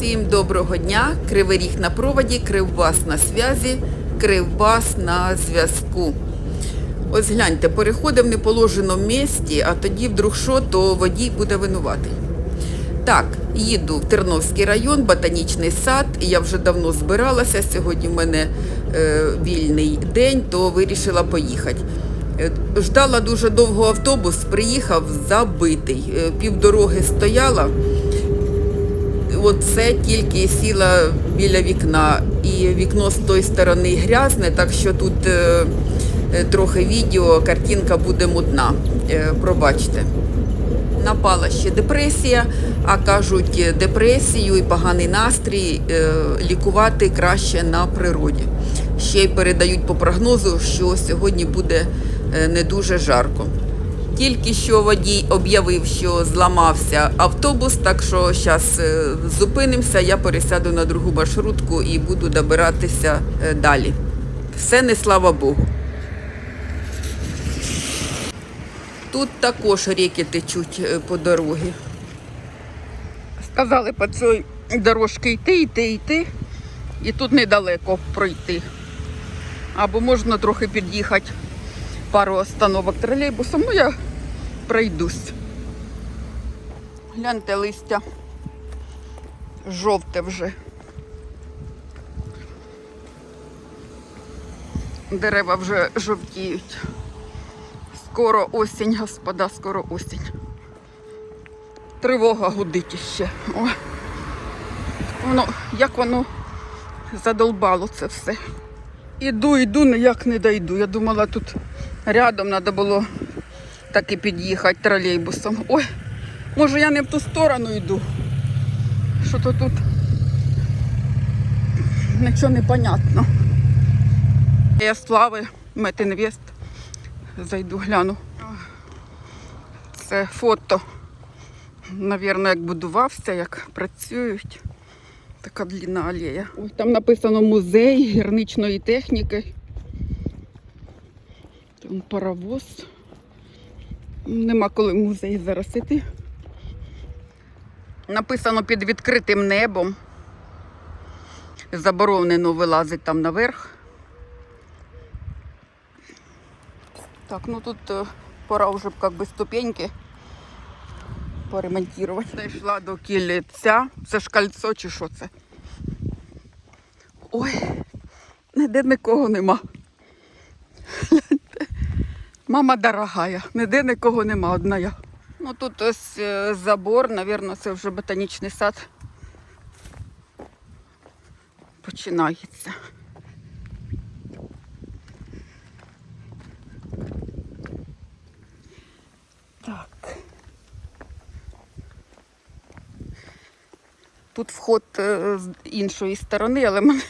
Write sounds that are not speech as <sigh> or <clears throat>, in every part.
Всім доброго дня! Кривий ріг на проводі, Кривбас на зв'язі, Кривбас на зв'язку. Ось гляньте, переходив в неположеному місці, а тоді вдруг що, то водій буде винуватий. Так, їду в Терновський район, ботанічний сад. Я вже давно збиралася. Сьогодні в мене е, вільний день, то вирішила поїхати. Е, Ждала дуже довго автобус, приїхав забитий. Е, Півдороги стояла. Оце тільки сіла біля вікна, і вікно з тої сторони грязне, так що тут е, е, трохи відео, картинка буде мутна. Е, пробачте. Напала ще депресія, а кажуть, депресію і поганий настрій лікувати краще на природі. Ще й передають по прогнозу, що сьогодні буде не дуже жарко. Тільки що водій об'явив, що зламався автобус, так що зараз зупинимося, я пересяду на другу маршрутку і буду добиратися е, далі. Все не слава Богу. Тут також ріки течуть е, по дорогі. Сказали по цій дорожці йти, йти, йти, і тут недалеко пройти. Або можна трохи під'їхати пару остановок тролейбусом, ну я пройдусь. Гляньте листя. Жовте вже. Дерева вже жовтіють. Скоро осінь, господа, скоро осінь. Тривога гудить іще. О. Воно, як воно задолбало це все. Іду, іду, ніяк не дойду. Я думала, тут рядом треба було так і під'їхати тролейбусом. Ой, може я не в ту сторону йду. Що то тут нічого не понятно. Я слави, Метинвест. Зайду, гляну. Це фото. Навірно, як будувався, як працюють. Така длінна алея. Ой, там написано музей гірничної техніки. Там паровоз. Нема коли в музей зараз. Написано під відкритим небом. Заборонено вилазить там наверх. Так, ну тут е, пора вже як би ступеньки поремонтувати. Дійшла до кільця. Це ж кольцо чи що це? Ой, ніде нікого нема. Мама дорогая, ніде нікого нема, одна я. Ну тут ось е, забор, напевно, це вже ботанічний сад. Починається. Так. Тут вход е, з іншої сторони, але мене,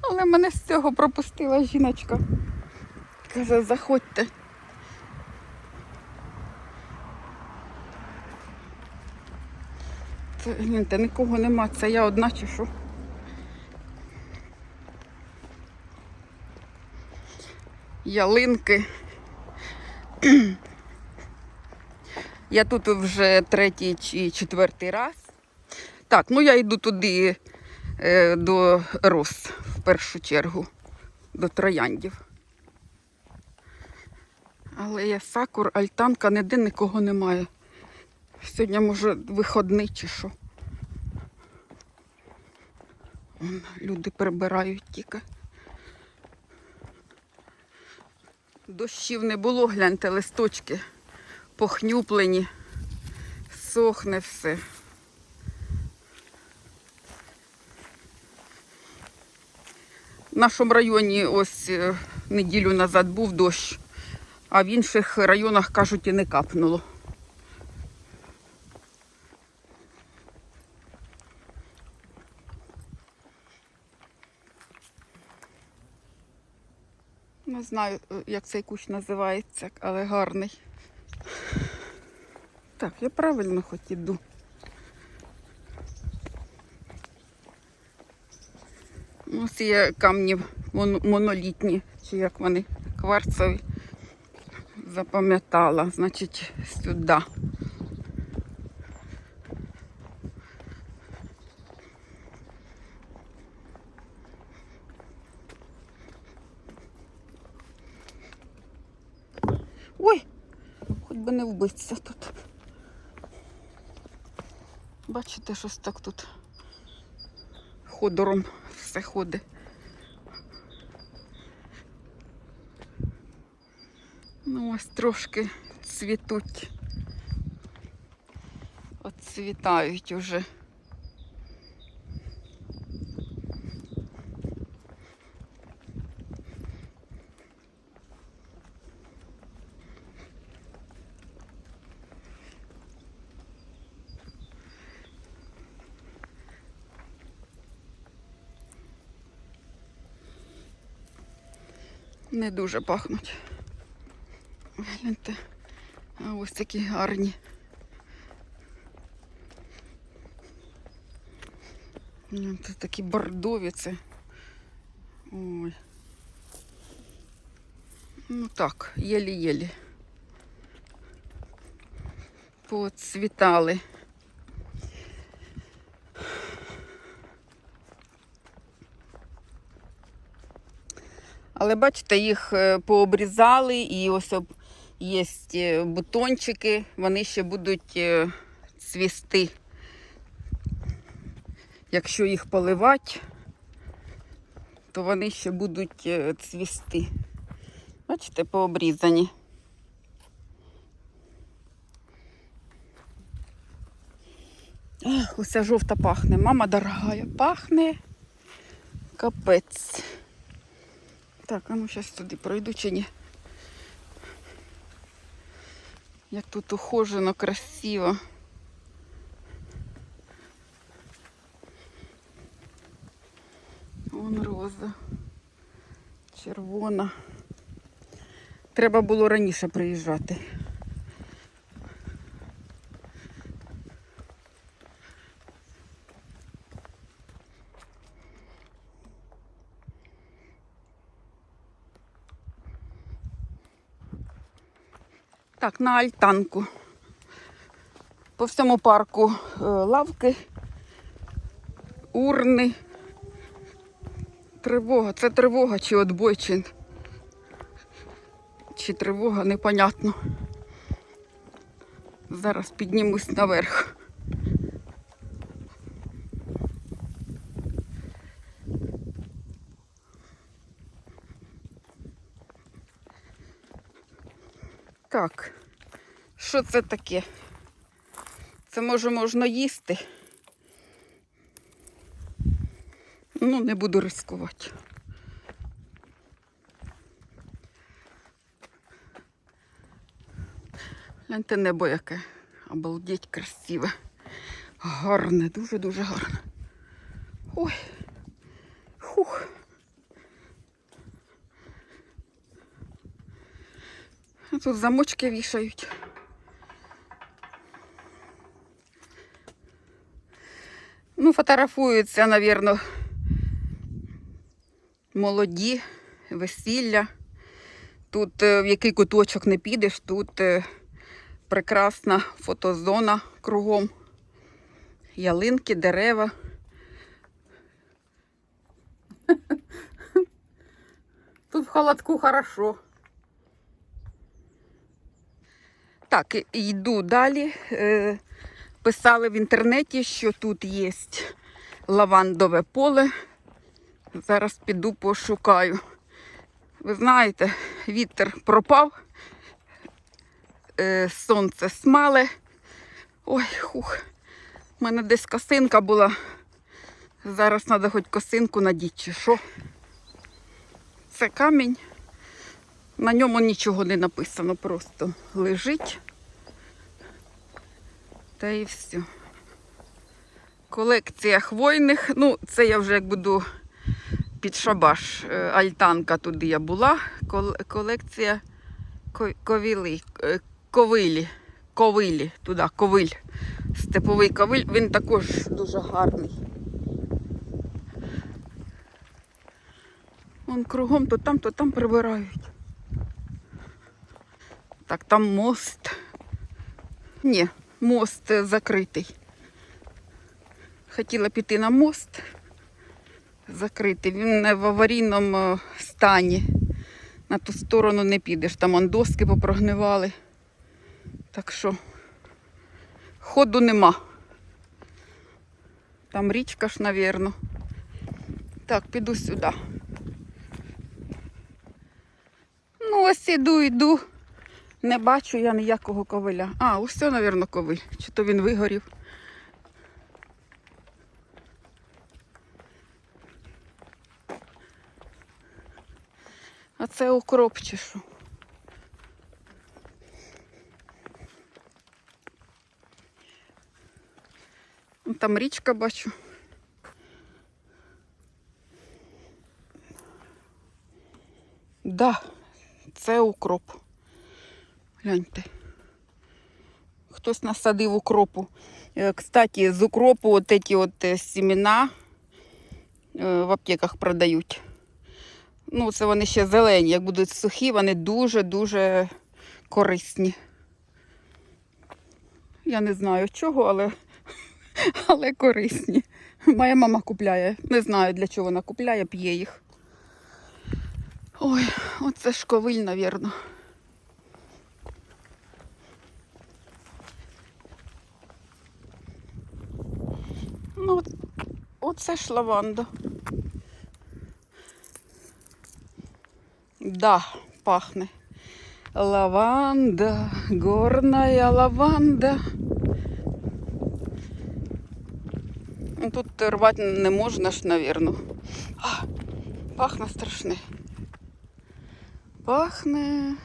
але мене з цього пропустила жіночка. Каже, заходьте. Це, гляньте, нікого нема, це я одна чи що. Ялинки. <clears throat> Я тут вже третій чи четвертий раз. Так, ну я йду туди е, до роз в першу чергу, до трояндів. Але я сакур, альтанка, ніде нікого немає. Сьогодні, може, виходний чи що. Вон, люди прибирають тільки. Дощів не було, гляньте, листочки похнюплені, сохне все. В нашому районі ось е, неділю назад був дощ, а в інших районах, кажуть, і не капнуло. Не знаю, е, як цей кущ називається, але гарний. Так, я правильно хоч іду. Ось є камні монолітні, чи як вони, кварцеві. Запам'ятала, значить, сюди. Би не вбитися тут. Бачите, щось так тут ходором все ходить. Ну, ось трошки цвітуть. Оцвітають уже. Не дуже пахнуть. Гляньте. А ось такі гарні. Ну, Це такі бордові це. Ой. Ну так, єлі-єлі. Поцвітали. Але бачите, їх е, пообрізали і ось є е, бутончики, вони ще будуть е, цвісти. Якщо їх поливати, то вони ще будуть цвісти. Бачите, пообрізані. Ах, уся жовта пахне. Мама дорогая, пахне. Капець. Так, а ну зараз туди пройду чи ні. Як тут ухожено, красиво. Вон роза. Червона. Треба було раніше приїжджати. Так, на альтанку. По всьому парку е, лавки, урни. Тривога. Це тривога чи отбой, чи, чи тривога, непонятно. Зараз піднімусь наверх. Так, що це таке? Це може можна їсти. Ну, не буду ризикувати. Гляньте небо яке. Обалдеть красиве. Гарне, дуже-дуже гарне. Ой. Хух. Тут замочки вішають. Ну, фотографуються, мабуть, молоді, весілля. Тут е, в який куточок не підеш, тут е, прекрасна фотозона кругом. Ялинки, дерева. Тут в холодку хорошо. Так, йду далі. Е, Писали в інтернеті, що тут є лавандове поле. Зараз піду пошукаю. Ви знаєте, вітер пропав, е, сонце смале. Ой, хух. У мене десь косинка була. Зараз треба хоч косинку надіти, чи що. Це камінь. На ньому нічого не написано, просто лежить. Та і все. Колекція хвойних. Ну, це я вже як буду під шабаш. Е, Альтанка туди я була. Колекція ко- ковіли, е, ковилі. Ковилі, туди, ковиль. Степовий ковиль, він також дуже гарний. Вон кругом то там, то там прибирають. Так, там мост. Ні, мост е, закритий. Хотіла піти на мост. Закритий. Він в аварійному е, стані. На ту сторону не підеш. Там он доски попрогнивали. Так що ходу нема. Там річка ж, навірно. Так, піду сюди. Ну, ось іду, йду. Не бачу я ніякого ковиля. А, ось це, навірно, ковиль. Чи то він вигорів. А це укроп чи що? Там річка бачу. Да, це укроп. Гляньте. Хтось насадив укропу. Е, Кстати, з укропу от эти от е, семена е, в аптеках продають. Ну, це вони ще зелені. Як будуть сухі, вони дуже-дуже корисні. Я не знаю чого, але, <laughs> але корисні. Моя мама купляє. Не знаю, для чого вона купляє, п'є їх. Ой, оце ж ковиль, Ну, оце ж лаванда. Да, пахне. Лаванда, горная лаванда. Ну, Тут рвати не можна ж, навірно. А, пахне страшне. Пахне.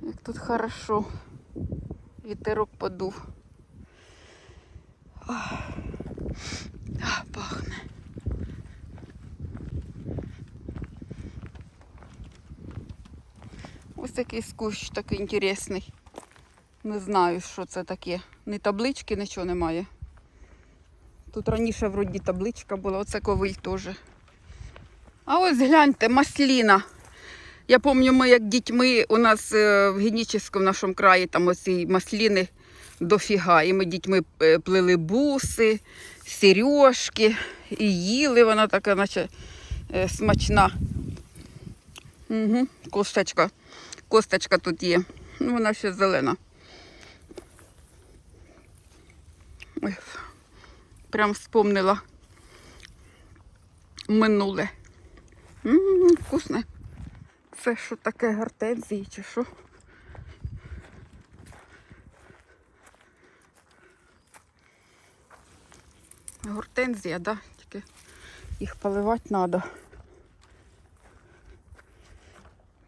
Як тут хорошо. Вітерок подув. А, пахне. Ось такий скущ такий інтересний. Не знаю, що це таке. Ні таблички, нічого немає. Тут раніше вроді табличка була, оце ковиль теж. А ось гляньте, масліна. Я пам'ятаю, ми як дітьми у нас е, в Генічеську, в нашому краї, там оці масліни дофіга. І ми дітьми е, плели буси, сережки і їли. Вона така, наче е, смачна. Угу, косточка. Косточка тут є. Ну, вона ще зелена. Ой, прям вспомнила минуле. М, вкусне. Це що таке гортензії чи що? Гортензія, да? Тільки їх поливати треба.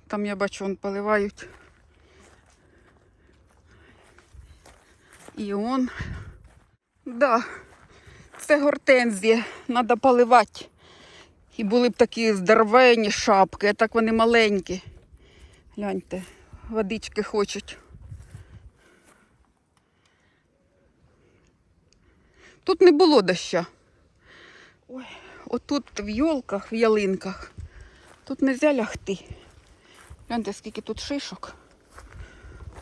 Там я бачу, вон поливають. І он. Да, це гортензія. Треба поливати. І були б такі здоровенні шапки, а так вони маленькі. Гляньте, водички хочуть. Тут не було доща. Ой, отут в йолках, в ялинках. Тут не можна лягти. Гляньте, скільки тут шишок.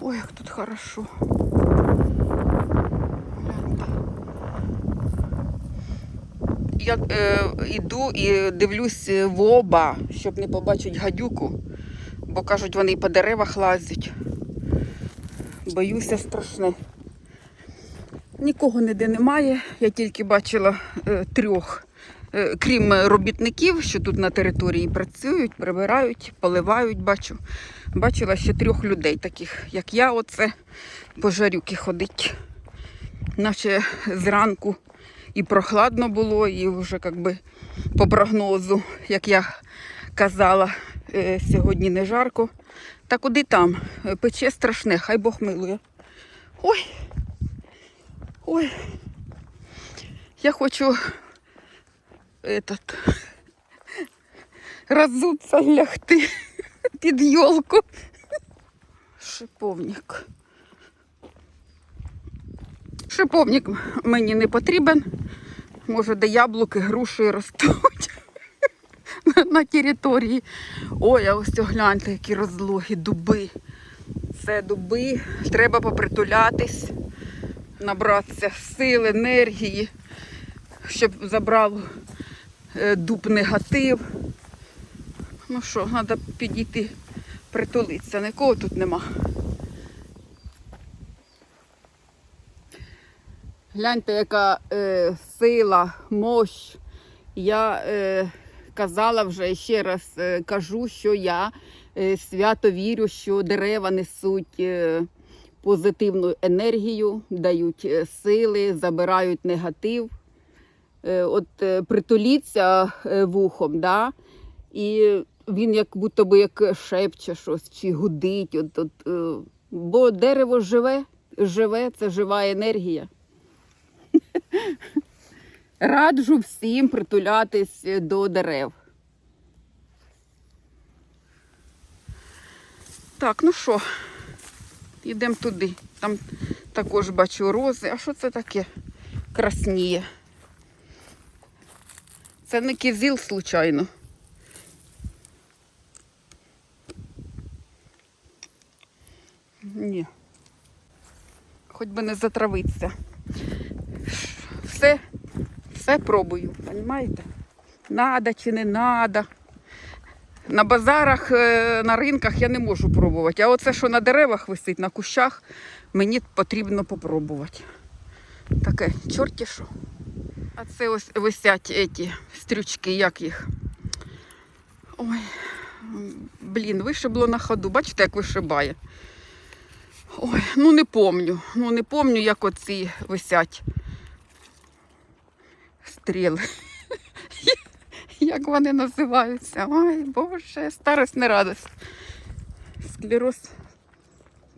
Ой, як тут хорошо. Гляньте. Я е, йду і дивлюсь в оба, щоб не побачити гадюку, бо кажуть, вони по деревах лазять. Боюся страшне. Нікого ніде немає. Я тільки бачила е, трьох, е, крім робітників, що тут на території працюють, прибирають, поливають, бачу. Бачила ще трьох людей, таких, як я, оце по жарюки ходить. Наче зранку і прохладно було, і вже як би по прогнозу, як я казала, е, сьогодні не жарко. Та куди там? Е, Пече страшне, хай Бог милує. Ой. Ой. Я хочу этот, разуться лягти під йолку. Шиповник. Шиповник мені не потрібен. Може, де яблуки, груші ростуть <laughs> на території. Ой, а ось гляньте, які розлоги, дуби. Це дуби. Треба попритулятись, набратися сили, енергії, щоб забрав е, дуб негатив. Ну що, треба підійти, притулитися, нікого тут нема. Гляньте, яка е, сила, мощ. Я е, казала вже ще раз е, кажу, що я е, свято вірю, що дерева несуть. Е, позитивну енергію, дають е, сили, забирають негатив. Е, от е, притуліться вухом, да? і він як будто би як шепче щось чи гудить. От, от, бо дерево живе, живе, це жива енергія. <laughs> Раджу всім притулятись до дерев. Так, ну що, йдемо туди. Там також бачу рози. А що це таке? Красніє. Це не кизіл, случайно. Ні. Хоч би не затравитися. Все, все пробую, розумієте? Надо чи не надо. На базарах, е, на ринках я не можу пробувати. А оце, що на деревах висить, на кущах, мені потрібно попробувати. Таке, чорті що. А це ось висять еті стрючки, як їх. Ой, блін, вишибло на ходу. Бачите, як вишибає. Ой, ну не помню. Ну не помню, як оці висять стріли. Як вони називаються? Ой, Боже, старость не радость. Склероз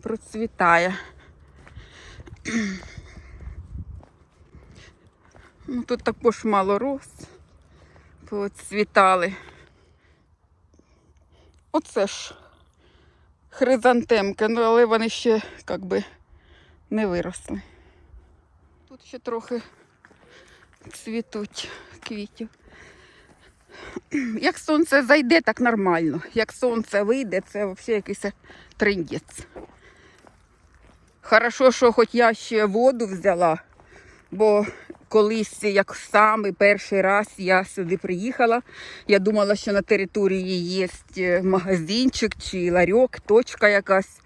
процвітає. Ну, тут також мало роз. Поцвітали. Оце ж хризантемки, ну але вони ще як би не виросли. Тут ще трохи цвітуть квітів. Як сонце зайде, так нормально. Як сонце вийде, це взагалі якийсь триндець. Хорошо, що хоч я ще воду взяла, бо колись, як самий перший раз я сюди приїхала, я думала, що на території є е, магазинчик чи ларьок, точка якась.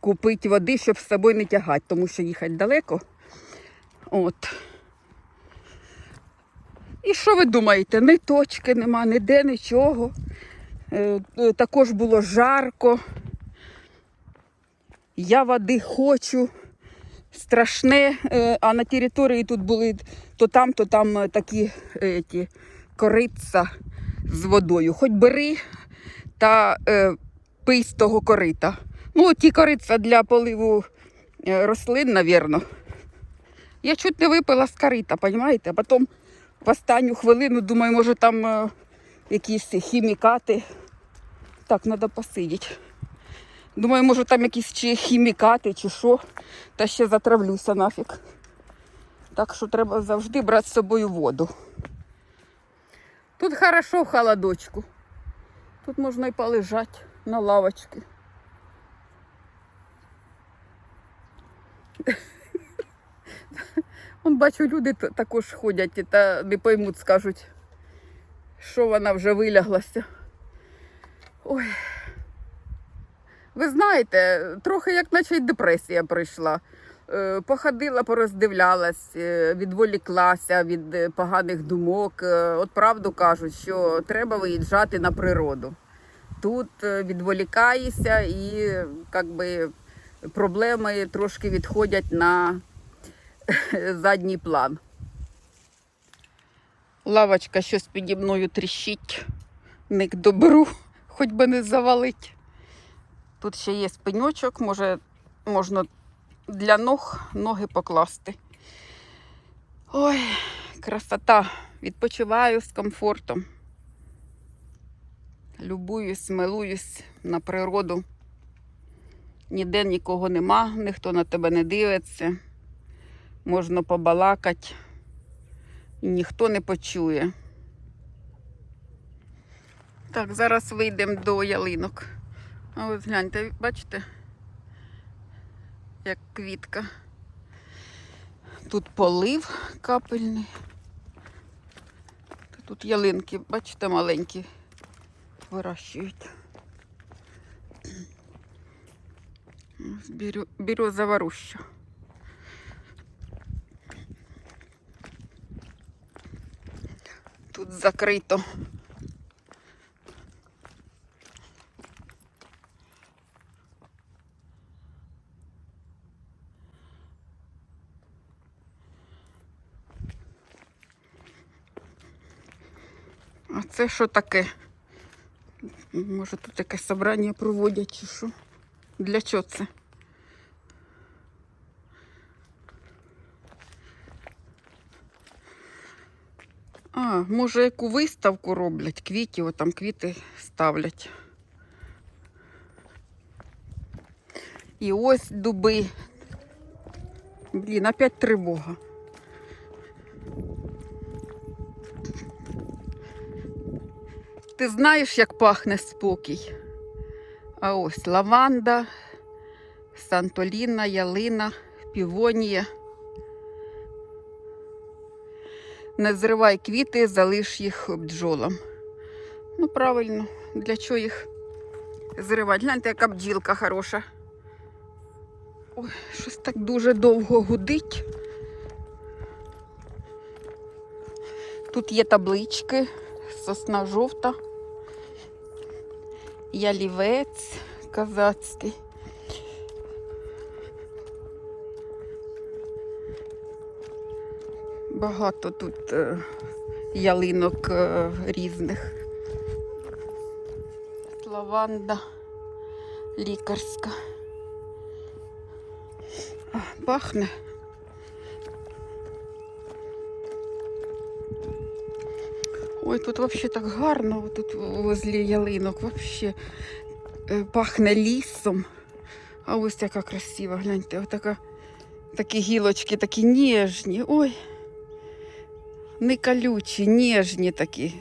Купити води, щоб з собою не тягати, тому що їхати далеко. От. І що ви думаєте? Ні точки нема, ніде нічого. Е, е, Також було жарко. Я води хочу. Страшне, Е, а на території тут були то там, то там такі е, ті, коритця з водою. Хоч бери та е, пий з того корита. Ну, ті коритця для поливу рослин, навірно. Я чуть не випила з корита, розумієте? Потім в останню хвилину думаю, може там е, якісь хімікати. Так, треба посидіти. Думаю, може там якісь чи хімікати, чи що, та ще затравлюся нафіг. Так що треба завжди брати з собою воду. Тут хорошо в холодочку. Тут можна і полежати на лавочці. Бачу, люди також ходять та не поймуть, скажуть, що вона вже виляглася. Ой. Ви знаєте, трохи як наче й депресія прийшла. Е, Походила, пороздивлялась, е, відволіклася від е, поганих думок. От правду кажуть, що треба виїжджати на природу. Тут відволікаєшся і як би, проблеми трошки відходять на <laughs> задній план. Лавочка щось піді мною тріщить, не к добру, <laughs> хоч би не завалить. Тут ще є пеньочок, може, можна для ног ноги покласти. Ой, красота. Відпочиваю з комфортом. Любуюсь, милуюсь на природу. Ніде нікого нема, ніхто на тебе не дивиться. Можна побалакати, ніхто не почує. Так, зараз вийдемо до ялинок. А ось гляньте, бачите, як квітка. Тут полив капельний. Тут ялинки, бачите, маленькі вирощують. Ось бірю- Тут закрито. А це що таке? Може тут якесь собрання проводять чи що? Для чого це? А, може, яку виставку роблять, квітів, от там квіти ставлять. І ось дуби. Блін, опять тривога. Ти знаєш, як пахне спокій? А ось лаванда, сантоліна, ялина, півонія. Не зривай квіти, залиш їх бджолам. Ну, правильно, для чого їх зривати? Гляньте, яка бджілка хороша. Ой, щось так дуже довго гудить. Тут є таблички, сосна жовта, ялівець казацький. Багато тут е, ялинок е, різних. Лаванда лікарська. Пахне. Ой, тут вообще так гарно, тут возле ялинок вообще е, пахне лісом. А ось яка красива, гляньте, отака, такі гілочки, такі ніжні. Ой. Не колючі, ніжні такі.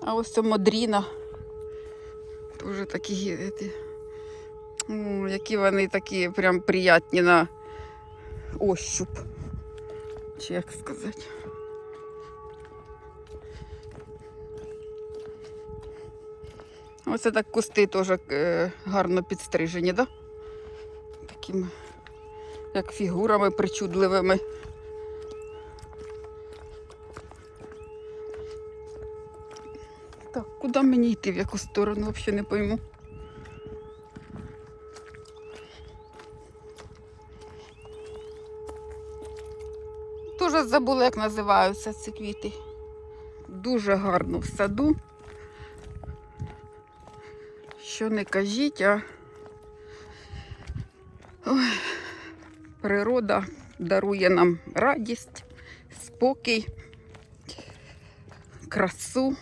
А ось це модріна. Дуже такі, ті, які вони такі прям приятні на ощуп. Чи як сказати. Оце так кусти теж е, гарно підстрижені, да? Такими, як фігурами причудливими. Так, куди мені йти, в яку сторону, взагалі не пойму. Дуже забула, як називаються ці квіти. Дуже гарно в саду. Що не кажіть, а Ой, природа дарує нам радість, спокій, красу.